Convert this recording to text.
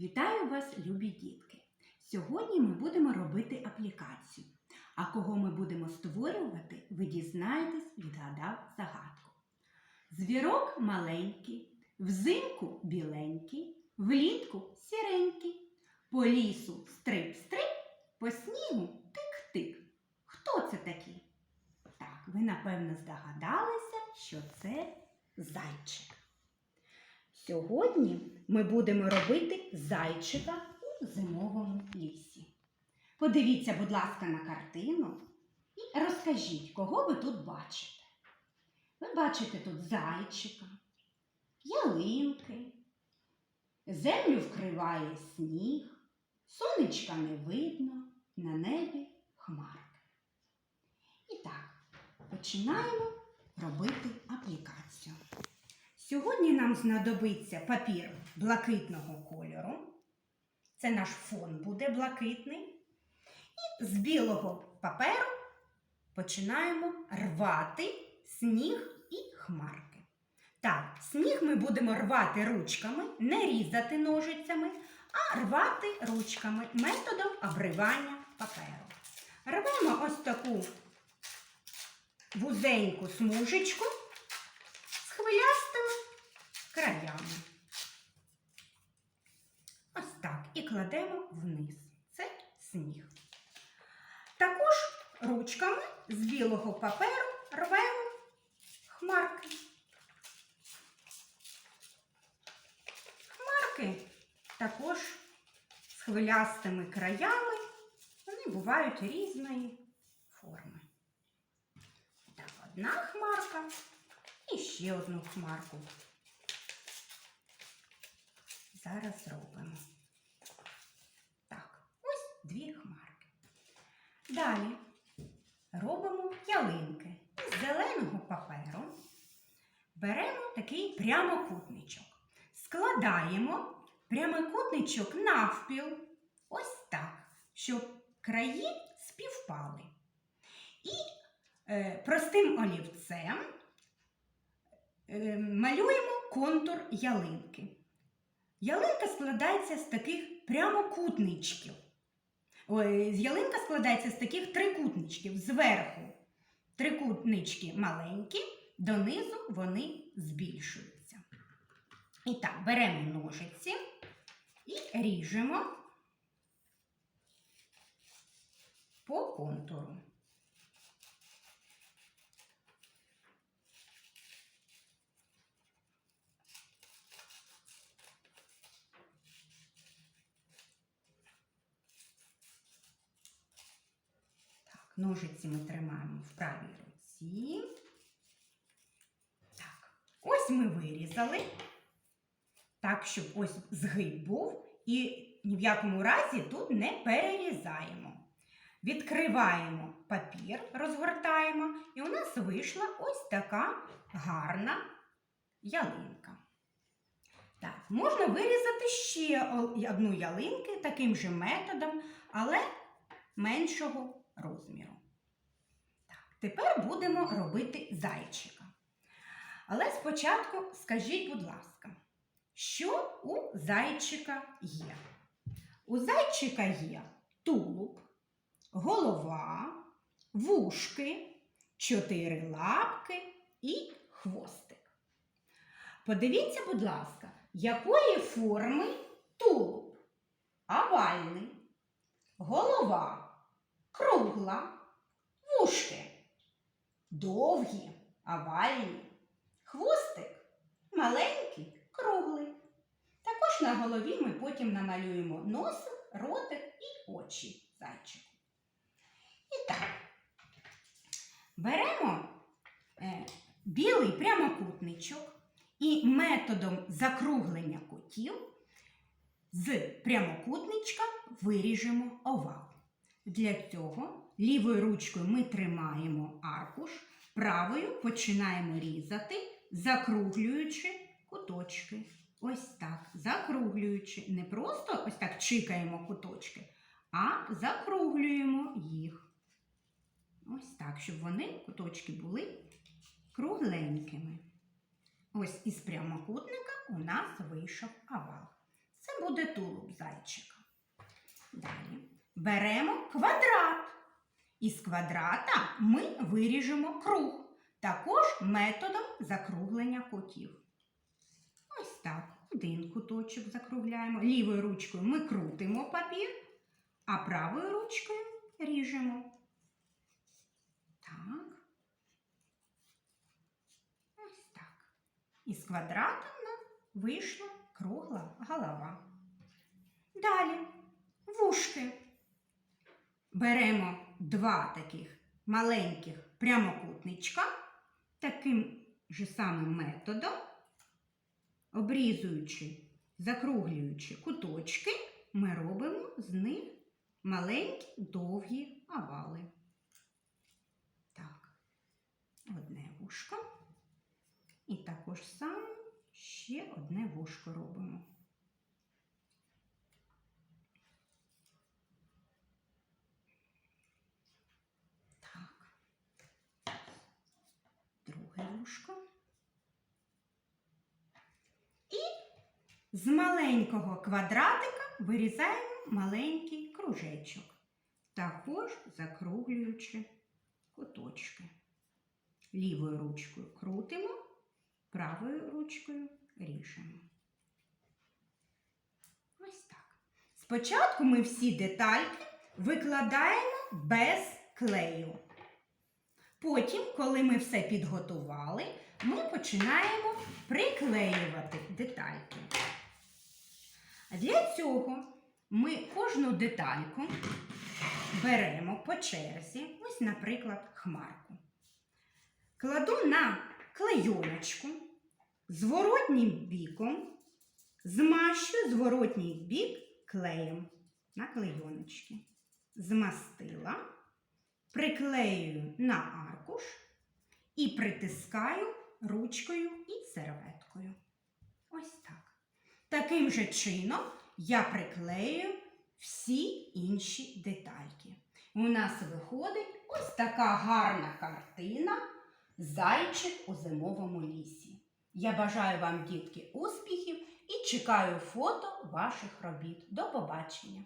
Вітаю вас, любі дітки! Сьогодні ми будемо робити аплікацію. А кого ми будемо створювати, ви дізнаєтесь, відгадав загадку. Звірок маленький, взимку біленький, влітку сіренький, по лісу стрип-стрип, по снігу тик-тик. Хто це такий? Так, ви напевно здогадалися, що це зайчик. Сьогодні ми будемо робити зайчика у зимовому лісі. Подивіться, будь ласка, на картину і розкажіть, кого ви тут бачите. Ви бачите тут зайчика, ялинки, землю вкриває сніг, сонечка не видно, на небі хмарки. І так, починаємо робити аплікацію. Сьогодні нам знадобиться папір блакитного кольору. Це наш фон буде блакитний. І з білого паперу починаємо рвати сніг і хмарки. Так, сніг ми будемо рвати ручками, не різати ножицями, а рвати ручками методом обривання паперу. Рвемо ось таку вузеньку смужечку з хвилястими краями. Ось так. І кладемо вниз. Це сніг. Також ручками з білого паперу рвемо хмарки. Хмарки також з хвилястими краями. Вони бувають різної форми. Так, одна хмарка і ще одну хмарку. Зараз зробимо. Так, ось дві хмарки. Далі робимо ялинки. З зеленого паперу беремо такий прямокутничок. Складаємо прямокутничок навпіл. Ось так, щоб краї співпали. І е, простим олівцем е, малюємо контур ялинки. Ялинка складається з таких прямокутничків. Ой, ялинка складається з таких трикутничків. Зверху трикутнички маленькі, донизу вони збільшуються. І так, беремо ножиці і ріжемо по контуру. Ножиці ми тримаємо в правій руці. Так, ось ми вирізали. Так, щоб ось згиб був. І ні в якому разі тут не перерізаємо. Відкриваємо папір, розгортаємо, і у нас вийшла ось така гарна ялинка. Так, можна вирізати ще одну ялинку таким же методом, але меншого розміру. Так, тепер будемо робити зайчика. Але спочатку скажіть, будь ласка, що у зайчика є? У зайчика є тулуб, голова, вушки, чотири лапки і хвостик. Подивіться, будь ласка, якої форми тулуб? Овальний, голова, кругла, вушки, довгі, овальні, хвостик маленький, круглий. Також на голові ми потім намалюємо носик, ротик і очі зайчику. І так, беремо е, білий прямокутничок і методом закруглення кутів з прямокутничка виріжемо овал. Для цього лівою ручкою ми тримаємо аркуш, правою починаємо різати, закруглюючи куточки. Ось так, закруглюючи. Не просто ось так чикаємо куточки, а закруглюємо їх. Ось так, щоб вони, куточки, були кругленькими. Ось із прямокутника у нас вийшов овал. Це буде тулуб зайчика. Далі беремо квадрат. Із квадрата ми виріжемо круг, також методом закруглення кутів. Ось так. Один куточок закругляємо. Лівою ручкою ми крутимо папір, а правою ручкою ріжемо. Так. Ось так. Із квадрата в вийшла кругла голова. Далі вушки. Беремо два таких маленьких прямокутничка таким же самим методом, обрізуючи, закруглюючи куточки, ми робимо з них маленькі довгі овали. Так, одне вушко. І також саме ще одне вушко робимо. Так. Друге вушко. І з маленького квадратика вирізаємо маленький кружечок, також закруглюючи куточки. Лівою ручкою крутимо, правою ручкою ріжемо. Ось так. Спочатку ми всі детальки викладаємо без клею. Потім, коли ми все підготували, ми починаємо приклеювати детальки. Для цього ми кожну детальку беремо по черзі, ось, наприклад, хмарку. Кладу на клейоночку зворотнім біком, змащую зворотній бік клеєм на клейоночки. Змастила, приклеюю на аркуш і притискаю ручкою і серветкою. Ось так. Таким же чином я приклею всі інші детальки. У нас виходить ось така гарна картина Зайчик у зимовому лісі. Я бажаю вам, дітки, успіхів і чекаю фото ваших робіт. До побачення!